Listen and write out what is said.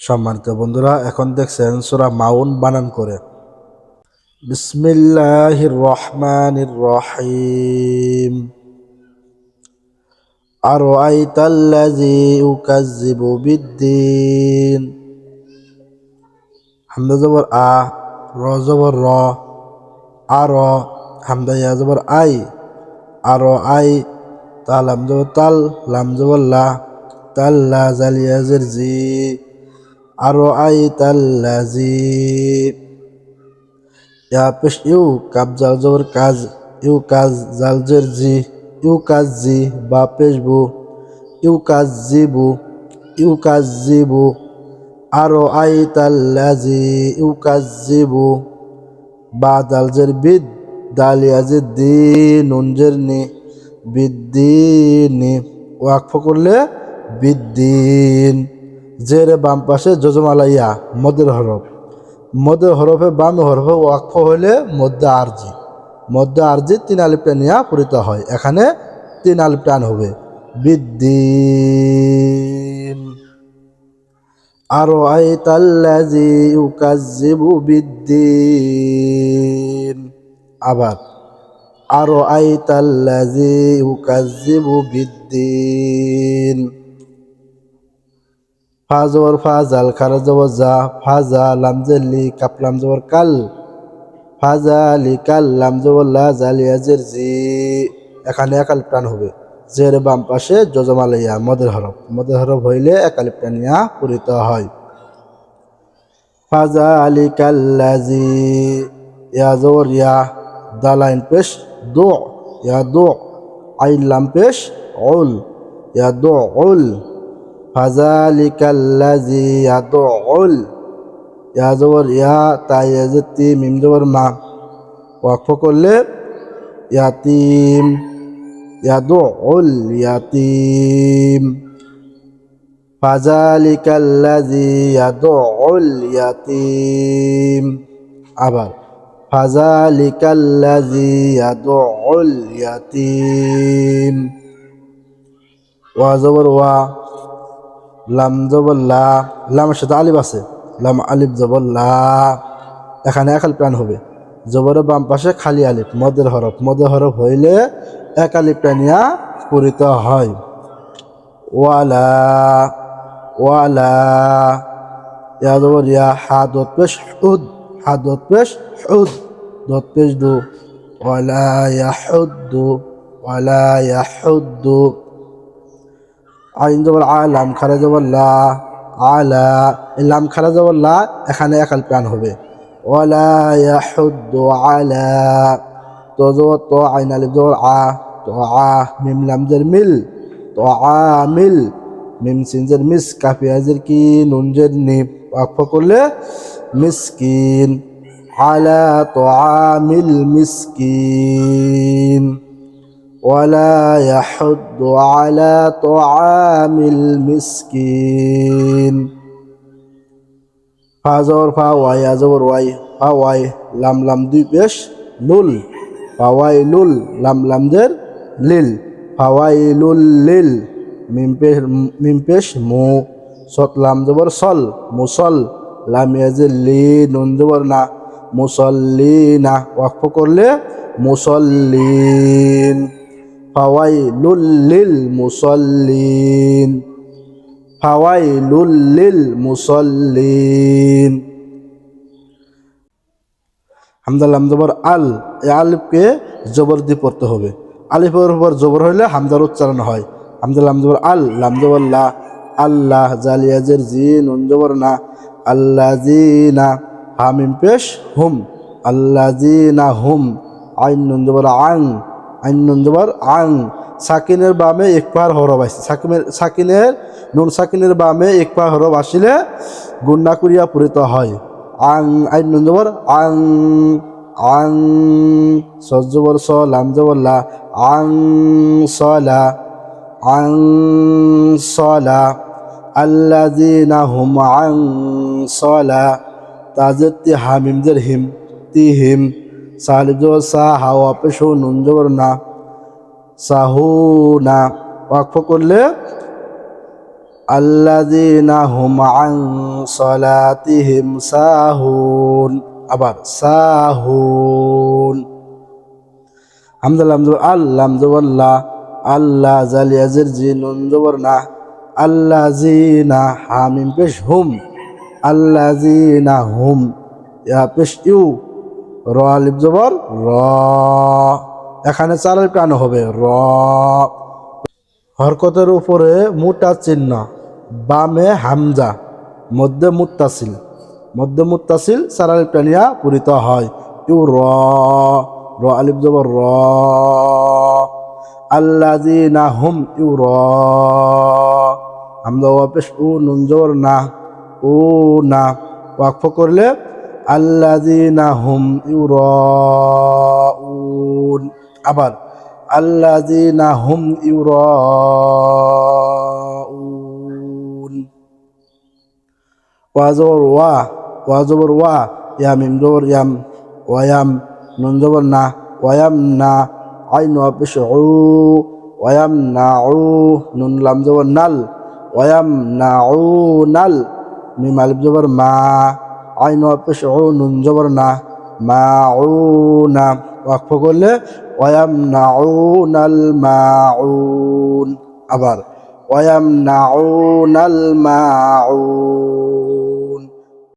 সম্মানিত বন্ধুরা, এখন দেখছেন সুরা মাউন বানান করে। বিসমিল্লাহির রহমানির রহিম। আর আইতাল্লাজি ইউকাজ্জিবু বিদ্দিন। হামদা জবর আ, র জবর র আর হামদা জবর আই আর আই তাল লাম জবর তাল, লাম জবর লা তাল্লা জালিয়াজের জি ইউ কাব জাল জবর কাজ, ইউ কাজ জাল জের জি ইউ কাজ জি বা পেশ বু ইউ কাজ জিবু ইউ কাজ জিবু আরও আই তাল্লাজি ইউ কাজ জিবু বা দাল জের বিদ দালিয়াজের দি নুন নি বিদ্দিনি ওয়াকফ করলে বিদ্দিন জেরে বাম পাশে যজমালাইয়া, মদের হরফ। মদের হরফে বাম হরফে ওয়াকফ হইলে মধ্যে আরজি। মধ্যে আরজি তিন আলিপ টানিয়া পূরিত হয়। এখানে তিন আলিপ টান হবে। বিদ্দিন আরও আই তাল্লাজি ইউকাজ্জিবু বিদ্দিন আবার, আরও আই তাল্লাজি ইউকাজ্জিবু বিদ্দিন ফা জবর ফা জাল খারা জবর জা জেলি কাপ লাম জবর কাল ফাজা লি কাল লাম জবর লা জালিয়াজের জি। এখানে একালিপ টান হবে। জের বাম পাশে যজমালাইয়া মদের হরফ। মদের হরফ হইলে একালিপ টানিয়া পূরিত হয়। ফাজা আলি কাল্লাজি ইয়া জবর ইয়া দালাইন পেশ, দো, ইয়া দো আইন লাম পেশ উল ইয়া দো উল فذلك الذي يدعو ইয়া জবর ইয়া তাই ইয়াজতি মিম জবর মা ওয়াকফ করলে ইয়াতিম ইয়াদুল ইয়াতিম فذلك الذي يدعو اليتيم আবার فذلك الذي يدعو اليتيم ওয়া জবর ওয়া লাম জবল্লা লামের সাথে আলিফ আছে। লাম আলিফ জবল্লা এখানে একাল প্রাণ হবে। জবরের বাম পাশে খালি আলিফ। মদের হরফ। মদের হরফ হইলে এক আলিফ প্রাণিয়া পূরিত হয়। ওয়ালা ওয়ালা। ইয়া জবর, ইয়া হা, দত পেশ হা, দত পেশ, হুদ। দত পেশ দু। ওয়ালা ইয়াহুদ্দু ওয়ালা ইয়াহুদ্দু আইন জবর আলাম খারা জবর লা আলা লাম খারা জবর লা, এখানে একাল প্রাণ হবে। ওয়ালা ইয়াহুদ্দু আলা, তো জবর তো, আইন আলিফ জবর, আ, তো, আ, মিম লাম জের মিল, তো, আ, মিল, মিম সিন জের মিস কাফিয়াজের কি নুন জের নি ওয়াকফ করলে মিসকিন। আলা, তো আমিল মিসকিন। ولا يحض على طعام المسكين ফাজর ফা ওয়াই আজবর ওয়াই ফা ওয়াই লাম লাম দুই পেশ লুল ফাওয়াই লুল লাম লাম দের লিল ফাওয়াই লুল লিল মিম পেশ মিম পেশ মু সত লাম জবর সল মুসল লাম ইয়াজের লি নুন জবর না মুসল্লি না ওয়াকফ করলে মুসল্লিন ফাওয়াইলুল লিল মুসল্লিন। ফাওয়াইলুল লিল মুসল্লিন। হামদাল জবর আল, এই আলিফকে জবর দিয়ে পড়তে হবে। আলিফের উপর জবর হইলে হামদার উচ্চারণ হয়। হামদাল জবর আল, লাম আল্লাহ জালিয়াজের জি, নুন জবর না আল্লাহ জি না হামিম পেশ হুম আল্লাহ জি না হুম, আইন জবর আং আইন আং। সাকিনের বামে এক পার হরব আসছে। সাকিনের সাকিনের নুন সাকিনের বামে এক পার হরব আসিলে গুন্না করিয়া পূরিত হয়। আং আইন আং। আং সজবর স লাম আং সলা আং সলা আল্লাযীনা হুম আং সলা তাজের তি হামিমদের হিম, তি হিম। সালিব জবর সা হাওয়া পেশো নুন জবর না। সাহু না। ওয়াকফ করলে, আল্লাযীনা হুম আন সালাতিহিম সাহুন। আবার সাহুন। হামদুল্লাহ হামদুল আল্লাহ হামদুল্লাহ আল্লাহ জালিয়াজির জি নুন জবর না। আল্লাহ জিনা হামিম পেশ হুম। আল্লাহ জিনা হুম, ইয়া পেশ ইউ। র আলিফ জবর, র। এখানে চার আলিফ হবে, র। হরকতের উপরে মোটা চিহ্ন, বামে হামজা, মধ্যে মুত্তাসিল। মধ্যে মুত্তাসিল, চার আলিফ টানিয়া পূরিত হয়। ইউ র র আলিফ জবর, র। আল্লাযীনা হুম, ইউ র। হামজা ওয়া পেশ, উ, নুন জবর, না ও না। ওয়াকফ করলে আল্লাযীনা হুম ইউ র আবার, আল্লাযীনা হুম ইউ র ওয়া জবর ওয়া ওয়া জবর ইয়া ইয়াম ওয়ায়াম নুন জবর না ওয়ায়াম না, আইন ওয়া পেশ উ ওয়ায়াম না উ, নুন লাম নাল ওয়ায়াম না উ নাল, মিম আলিফ জবর মা। আইন অপেশ পেশ উ নুন জবর না মা ও না ওয়াকফ করলে ওয়াম না ও নাল মা আবার ওয়াম না ও নাল মা